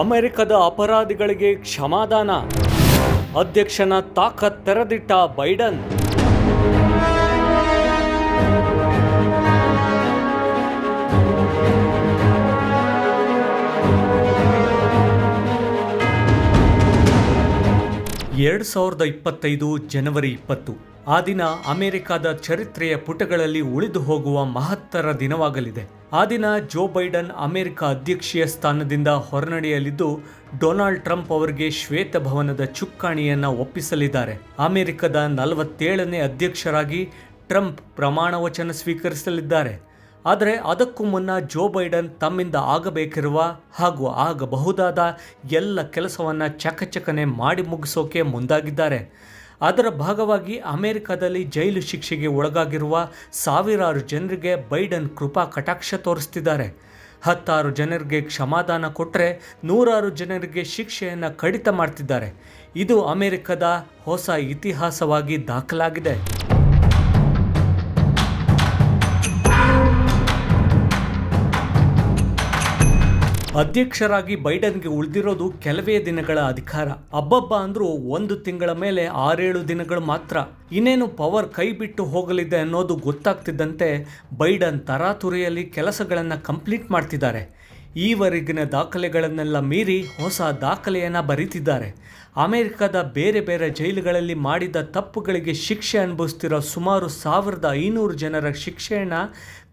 ಅಮೆರಿಕದ ಅಪರಾಧಿಗಳಿಗೆ ಕ್ಷಮಾದಾನ. ಅಧ್ಯಕ್ಷನ ತಾಕತ್ ತೆರೆದಿಟ್ಟ ಬೈಡನ್. ಎರಡು ಸಾವಿರದ ಇಪ್ಪತ್ತೈದು ಜನವರಿ ಇಪ್ಪತ್ತು, ಆ ದಿನ ಅಮೆರಿಕದ ಚರಿತ್ರೆಯ ಪುಟಗಳಲ್ಲಿ ಉಳಿದು ಹೋಗುವ ಮಹತ್ತರ ದಿನವಾಗಲಿದೆ. ಆ ದಿನ ಜೋ ಬೈಡನ್ ಅಮೆರಿಕ ಅಧ್ಯಕ್ಷೀಯ ಸ್ಥಾನದಿಂದ ಹೊರನಡೆಯಲಿದ್ದು, ಡೊನಾಲ್ಡ್ ಟ್ರಂಪ್ ಅವರಿಗೆ ಶ್ವೇತಭವನದ ಚುಕ್ಕಾಣಿಯನ್ನು ಒಪ್ಪಿಸಲಿದ್ದಾರೆ. ಅಮೆರಿಕದ ನಲವತ್ತೇಳನೇ ಅಧ್ಯಕ್ಷರಾಗಿ ಟ್ರಂಪ್ ಪ್ರಮಾಣ ವಚನ ಸ್ವೀಕರಿಸಲಿದ್ದಾರೆ. ಆದರೆ ಅದಕ್ಕೂ ಮುನ್ನ ಜೋ ಬೈಡನ್ ತಮ್ಮಿಂದ ಆಗಬೇಕಿರುವ ಹಾಗೂ ಆಗಬಹುದಾದ ಎಲ್ಲ ಕೆಲಸವನ್ನು ಚಕಚಕನೆ ಮಾಡಿ ಮುಗಿಸೋಕೆ ಮುಂದಾಗಿದ್ದಾರೆ. ಅದರ ಭಾಗವಾಗಿ ಅಮೆರಿಕದಲ್ಲಿ ಜೈಲು ಶಿಕ್ಷೆಗೆ ಒಳಗಾಗಿರುವ ಸಾವಿರಾರು ಜನರಿಗೆ ಬೈಡನ್ ಕೃಪಾ ಕಟಾಕ್ಷ ತೋರಿಸ್ತಿದ್ದಾರೆ. ಹತ್ತಾರು ಜನರಿಗೆ ಕ್ಷಮಾದಾನ ಕೊಟ್ಟರೆ ನೂರಾರು ಜನರಿಗೆ ಶಿಕ್ಷೆಯನ್ನು ಕಡಿತ ಮಾಡ್ತಿದ್ದಾರೆ. ಇದು ಅಮೆರಿಕದ ಹೊಸ ಇತಿಹಾಸವಾಗಿ ದಾಖಲಾಗಿದೆ. ಅಧ್ಯಕ್ಷರಾಗಿ ಬೈಡನ್ಗೆ ಉಳಿದಿರೋದು ಕೆಲವೇ ದಿನಗಳ ಅಧಿಕಾರ. ಅಬ್ಬಬ್ಬ ಅಂದ್ರೂ ಒಂದು ತಿಂಗಳ ಮೇಲೆ ಆರೇಳು ದಿನಗಳು ಮಾತ್ರ. ಇನ್ನೇನು ಪವರ್ ಕೈ ಬಿಟ್ಟು ಹೋಗಲಿದೆ ಅನ್ನೋದು ಗೊತ್ತಾಗ್ತಿದ್ದಂತೆ ಬೈಡನ್ ತರಾತುರಿಯಲ್ಲಿ ಕೆಲಸಗಳನ್ನು ಕಂಪ್ಲೀಟ್ ಮಾಡ್ತಿದ್ದಾರೆ. ಈವರೆಗಿನ ದಾಖಲೆಗಳನ್ನೆಲ್ಲ ಮೀರಿ ಹೊಸ ದಾಖಲೆಯನ್ನು ಬರೀತಿದ್ದಾರೆ. ಅಮೆರಿಕದ ಬೇರೆ ಬೇರೆ ಜೈಲುಗಳಲ್ಲಿ ಮಾಡಿದ ತಪ್ಪುಗಳಿಗೆ ಶಿಕ್ಷೆ ಅನುಭವಿಸ್ತಿರೋ ಸುಮಾರು ಸಾವಿರದ ಐನೂರು ಜನರ ಶಿಕ್ಷೆಯನ್ನು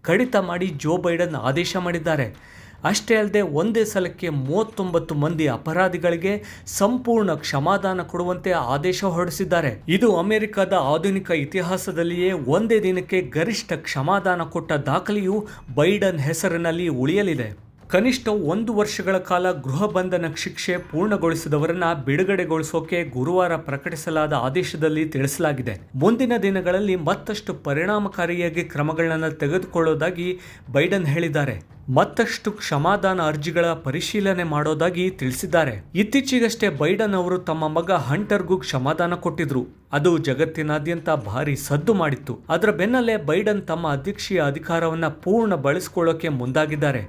ಕಡಿತ ಮಾಡಿ ಜೋ ಬೈಡನ್ ಆದೇಶ ಮಾಡಿದ್ದಾರೆ. ಅಷ್ಟೇ ಅಲ್ಲದೆ ಒಂದೇ ಸಲಕ್ಕೆ ಮೂವತ್ತೊಂಬತ್ತು ಮಂದಿ ಅಪರಾಧಿಗಳಿಗೆ ಸಂಪೂರ್ಣ ಕ್ಷಮಾದಾನ ಕೊಡುವಂತೆ ಆದೇಶ ಹೊರಡಿಸಿದ್ದಾರೆ. ಇದು ಅಮೆರಿಕದ ಆಧುನಿಕ ಇತಿಹಾಸದಲ್ಲಿಯೇ ಒಂದೇ ದಿನಕ್ಕೆ ಗರಿಷ್ಠ ಕ್ಷಮಾದಾನ ಕೊಟ್ಟ ದಾಖಲೆಯು ಬೈಡನ್ ಹೆಸರಿನಲ್ಲಿ ಉಳಿಯಲಿದೆ. ಕನಿಷ್ಠ ಒಂದು ವರ್ಷಗಳ ಕಾಲ ಗೃಹ ಬಂಧನ ಶಿಕ್ಷೆ ಪೂರ್ಣಗೊಳಿಸಿದವರನ್ನ ಬಿಡುಗಡೆಗೊಳಿಸೋಕೆ ಗುರುವಾರ ಪ್ರಕಟಿಸಲಾದ ಆದೇಶದಲ್ಲಿ ತಿಳಿಸಲಾಗಿದೆ. ಮುಂದಿನ ದಿನಗಳಲ್ಲಿ ಮತ್ತಷ್ಟು ಪರಿಣಾಮಕಾರಿಯಾಗಿ ಕ್ರಮಗಳನ್ನು ತೆಗೆದುಕೊಳ್ಳೋದಾಗಿ ಬೈಡನ್ ಹೇಳಿದ್ದಾರೆ. ಮತ್ತಷ್ಟು ಕ್ಷಮಾದಾನ ಅರ್ಜಿಗಳ ಪರಿಶೀಲನೆ ಮಾಡೋದಾಗಿ ತಿಳಿಸಿದ್ದಾರೆ. ಇತ್ತೀಚೆಗಷ್ಟೇ ಬೈಡನ್ ಅವರು ತಮ್ಮ ಮಗ ಹಂಟರ್ಗೂ ಕ್ಷಮಾದಾನ ಕೊಟ್ಟಿದ್ರು. ಅದು ಜಗತ್ತಿನಾದ್ಯಂತ ಭಾರಿ ಸದ್ದು ಮಾಡಿತ್ತು. ಅದರ ಬೆನ್ನಲ್ಲೇ ಬೈಡನ್ ತಮ್ಮ ಅಧ್ಯಕ್ಷೀಯ ಅಧಿಕಾರವನ್ನು ಪೂರ್ಣ ಬಳಸಿಕೊಳ್ಳೋಕೆ ಮುಂದಾಗಿದ್ದಾರೆ.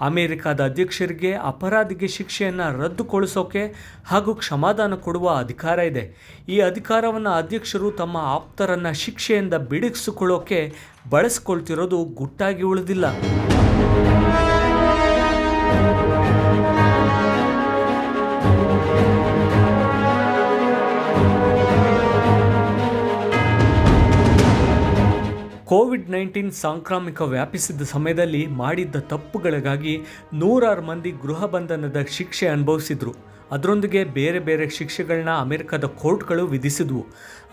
ಅಮೆರಿಕದ ಅಧ್ಯಕ್ಷರಿಗೆ ಅಪರಾಧಿಗೆ ಶಿಕ್ಷೆಯನ್ನು ರದ್ದುಗೊಳಿಸೋಕೆ ಹಾಗೂ ಕ್ಷಮಾದಾನ ಕೊಡುವ ಅಧಿಕಾರ ಇದೆ. ಈ ಅಧಿಕಾರವನ್ನು ಅಧ್ಯಕ್ಷರು ತಮ್ಮ ಆಪ್ತರನ್ನು ಶಿಕ್ಷೆಯಿಂದ ಬಿಡಿಸಿಕೊಳ್ಳೋಕೆ ಬಳಸ್ಕೊಳ್ತಿರೋದು ಗುಟ್ಟಾಗಿ ಉಳಿದಿಲ್ಲ. ಕೋವಿಡ್ ನೈನ್ಟೀನ್ ಸಾಂಕ್ರಾಮಿಕ ವ್ಯಾಪಿಸಿದ್ದ ಸಮಯದಲ್ಲಿ ಮಾಡಿದ್ದ ತಪ್ಪುಗಳಿಗಾಗಿ ನೂರಾರು ಮಂದಿ ಗೃಹ ಬಂಧನದ ಶಿಕ್ಷೆ ಅನುಭವಿಸಿದ್ರು. ಅದರೊಂದಿಗೆ ಬೇರೆ ಬೇರೆ ಶಿಕ್ಷೆಗಳನ್ನ ಅಮೆರಿಕದ ಕೋರ್ಟ್ಗಳು ವಿಧಿಸಿದ್ವು.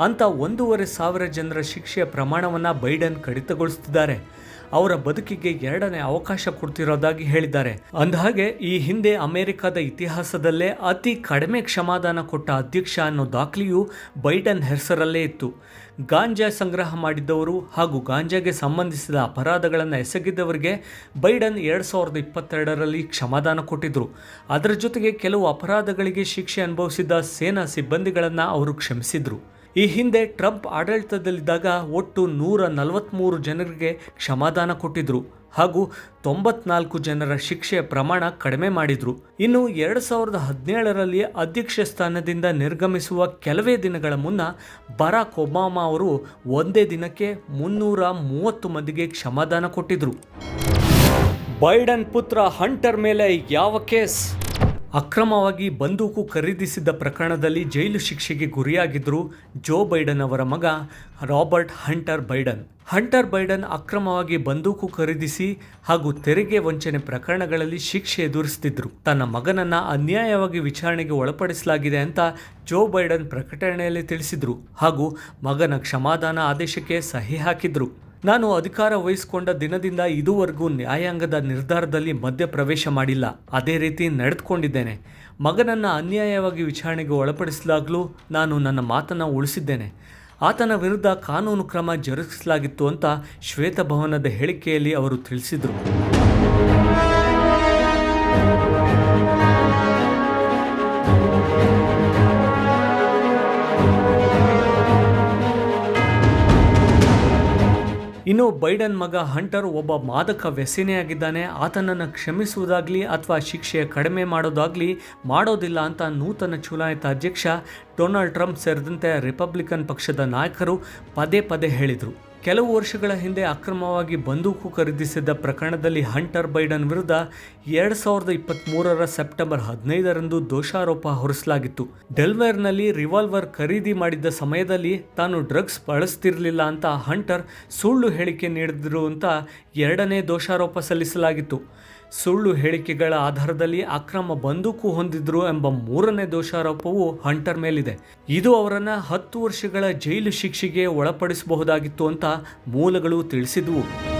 ಅಂತ ಒಂದೂವರೆ ಸಾವಿರ ಜನರ ಶಿಕ್ಷೆಯ ಪ್ರಮಾಣವನ್ನು ಬೈಡನ್ ಕಡಿತಗೊಳಿಸುತ್ತಿದ್ದಾರೆ ಅವರ ಬದುಕಿಗೆ ಎರಡನೇ ಅವಕಾಶ ಕೊಡ್ತಿರೋದಾಗಿ ಹೇಳಿದ್ದಾರೆ. ಅಂದಹಾಗೆ, ಈ ಹಿಂದೆ ಅಮೆರಿಕದ ಇತಿಹಾಸದಲ್ಲೇ ಅತಿ ಕಡಿಮೆ ಕ್ಷಮಾದಾನ ಕೊಟ್ಟ ಅಧ್ಯಕ್ಷ ಅನ್ನೋ ದಾಖಲೆಯು ಬೈಡನ್ ಹೆಸರಲ್ಲೇ ಇತ್ತು. ಗಾಂಜಾ ಸಂಗ್ರಹ ಮಾಡಿದ್ದವರು ಹಾಗೂ ಗಾಂಜಾಗೆ ಸಂಬಂಧಿಸಿದ ಅಪರಾಧಗಳನ್ನು ಎಸಗಿದ್ದವರಿಗೆ ಬೈಡನ್ ಎರಡು ಸಾವಿರದ ಇಪ್ಪತ್ತೆರಡರಲ್ಲಿ ಕ್ಷಮಾದಾನ ಕೊಟ್ಟಿದ್ದರು ಅದರ ಜೊತೆಗೆ ಕೆಲವು ಅಪರಾಧಗಳಿಗೆ ಶಿಕ್ಷೆ ಅನುಭವಿಸಿದ ಸೇನಾ ಸಿಬ್ಬಂದಿಗಳನ್ನು ಅವರು ಕ್ಷಮಿಸಿದ್ರು. ಈ ಹಿಂದೆ ಟ್ರಂಪ್ ಆಡಳಿತದಲ್ಲಿದ್ದಾಗ ಒಟ್ಟು ನೂರ ನಲವತ್ತ್ಮೂರು ಜನರಿಗೆ ಕ್ಷಮಾದಾನ ಕೊಟ್ಟಿದ್ರು ಹಾಗೂ ತೊಂಬತ್ನಾಲ್ಕು ಜನರ ಶಿಕ್ಷೆಯ ಪ್ರಮಾಣ ಕಡಿಮೆ ಮಾಡಿದ್ರು. ಇನ್ನು ಎರಡು ಸಾವಿರದ ಹದಿನೇಳರಲ್ಲಿ ಅಧ್ಯಕ್ಷ ಸ್ಥಾನದಿಂದ ನಿರ್ಗಮಿಸುವ ಕೆಲವೇ ದಿನಗಳ ಮುನ್ನ ಬರಾಕ್ ಒಬಾಮಾ ಅವರು ಒಂದೇ ದಿನಕ್ಕೆ ಮುನ್ನೂರ ಮೂವತ್ತು ಮಂದಿಗೆ ಕ್ಷಮಾದಾನ ಕೊಟ್ಟಿದ್ರು. ಬೈಡನ್ ಪುತ್ರ ಹಂಟರ್ ಮೇಲೆ ಯಾವ ಕೇಸ್? ಅಕ್ರಮವಾಗಿ ಬಂದೂಕು ಖರೀದಿಸಿದ್ದ ಪ್ರಕರಣದಲ್ಲಿ ಜೈಲು ಶಿಕ್ಷೆಗೆ ಗುರಿಯಾಗಿದ್ದರು ಜೋ ಬೈಡನ್ ಅವರ ಮಗ Robert Hunter Biden. Hunter Biden ಅಕ್ರಮವಾಗಿ ಬಂದೂಕು ಖರೀದಿಸಿ ಹಾಗೂ ತೆರಿಗೆ ವಂಚನೆ ಪ್ರಕರಣಗಳಲ್ಲಿ ಶಿಕ್ಷೆ ಎದುರಿಸುತ್ತಿದ್ದರು ತನ್ನ ಮಗನನ್ನ ಅನ್ಯಾಯವಾಗಿ ವಿಚಾರಣೆಗೆ ಒಳಪಡಿಸಲಾಗಿದೆ ಅಂತ ಜೋ ಬೈಡನ್ ಪ್ರಕಟಣೆಯಲ್ಲಿ ತಿಳಿಸಿದರು ಹಾಗೂ ಮಗನ ಕ್ಷಮಾದಾನ ಆದೇಶಕ್ಕೆ ಸಹಿ ಹಾಕಿದ್ರು. ನಾನು ಅಧಿಕಾರ ವಹಿಸಿಕೊಂಡ ದಿನದಿಂದ ಇದುವರೆಗೂ ನ್ಯಾಯಾಂಗದ ನಿರ್ಧಾರದಲ್ಲಿ ಮಧ್ಯ ಪ್ರವೇಶ ಮಾಡಿಲ್ಲ. ಅದೇ ರೀತಿ ನಡೆದುಕೊಂಡಿದ್ದೇನೆ. ಮಗನನ್ನು ಅನ್ಯಾಯವಾಗಿ ವಿಚಾರಣೆಗೆ ಒಳಪಡಿಸಲಾಗಲೂ ನಾನು ನನ್ನ ಮಾತನ್ನು ಉಳಿಸಿದ್ದೇನೆ. ಆತನ ವಿರುದ್ಧ ಕಾನೂನು ಕ್ರಮ ಜರುಗಿಸಲಾಗಿತ್ತು ಅಂತ ಶ್ವೇತಭವನದ ಹೇಳಿಕೆಯಲ್ಲಿ ಅವರು ತಿಳಿಸಿದರು. ಬೈಡನ್ ಮಗ ಹಂಟರ್ ಒಬ್ಬ ಮಾದಕ ವ್ಯಸನೆಯಾಗಿದ್ದಾನೆ. ಆತನನ್ನು ಕ್ಷಮಿಸುವುದಾಗಲಿ ಅಥವಾ ಶಿಕ್ಷೆ ಕಡಿಮೆ ಮಾಡೋದಾಗ್ಲಿ ಮಾಡೋದಿಲ್ಲ ಅಂತ ನೂತನ ಚುನಾಯಿತ ಅಧ್ಯಕ್ಷ ಡೊನಾಲ್ಡ್ ಟ್ರಂಪ್ ಸೇರಿದಂತೆ ರಿಪಬ್ಲಿಕನ್ ಪಕ್ಷದ ನಾಯಕರು ಪದೇ ಪದೇ ಹೇಳಿದರು. ಕೆಲವು ವರ್ಷಗಳ ಹಿಂದೆ ಅಕ್ರಮವಾಗಿ ಬಂದೂಕು ಖರೀದಿಸಿದ್ದ ಪ್ರಕರಣದಲ್ಲಿ ಹಂಟರ್ ಬೈಡನ್ ವಿರುದ್ಧ ಎರಡು ಸಾವಿರದ ಇಪ್ಪತ್ತ್ಮೂರರ ಸೆಪ್ಟೆಂಬರ್ ಹದಿನೈದರಂದು ದೋಷಾರೋಪ ಹೊರಿಸಲಾಗಿತ್ತು. ಡೆಲ್ವೇರ್ನಲ್ಲಿ ರಿವಾಲ್ವರ್ ಖರೀದಿ ಮಾಡಿದ್ದ ಸಮಯದಲ್ಲಿ ತಾನು ಡ್ರಗ್ಸ್ ಬಳಸ್ತಿರಲಿಲ್ಲ ಅಂತ ಹಂಟರ್ ಸುಳ್ಳು ಹೇಳಿಕೆ ನೀಡಿದ್ರು ಅಂತ ಎರಡನೇ ದೋಷಾರೋಪ ಸಲ್ಲಿಸಲಾಗಿತ್ತು. ಸುಳ್ಳು ಹೇಳಿಕೆಗಳ ಆಧಾರದಲ್ಲಿ ಅಕ್ರಮ ಬಂದೂಕು ಹೊಂದಿದ್ರು ಎಂಬ ಮೂರನೇ ದೋಷಾರೋಪವು ಹಂಟರ್ ಮೇಲಿದೆ. ಇದು ಅವರನ್ನ ಹತ್ತು ವರ್ಷಗಳ ಜೈಲು ಶಿಕ್ಷೆಗೆ ಒಳಪಡಿಸಬಹುದಾಗಿತ್ತು ಅಂತ ಮೂಲಗಳು ತಿಳಿಸಿದ್ವು.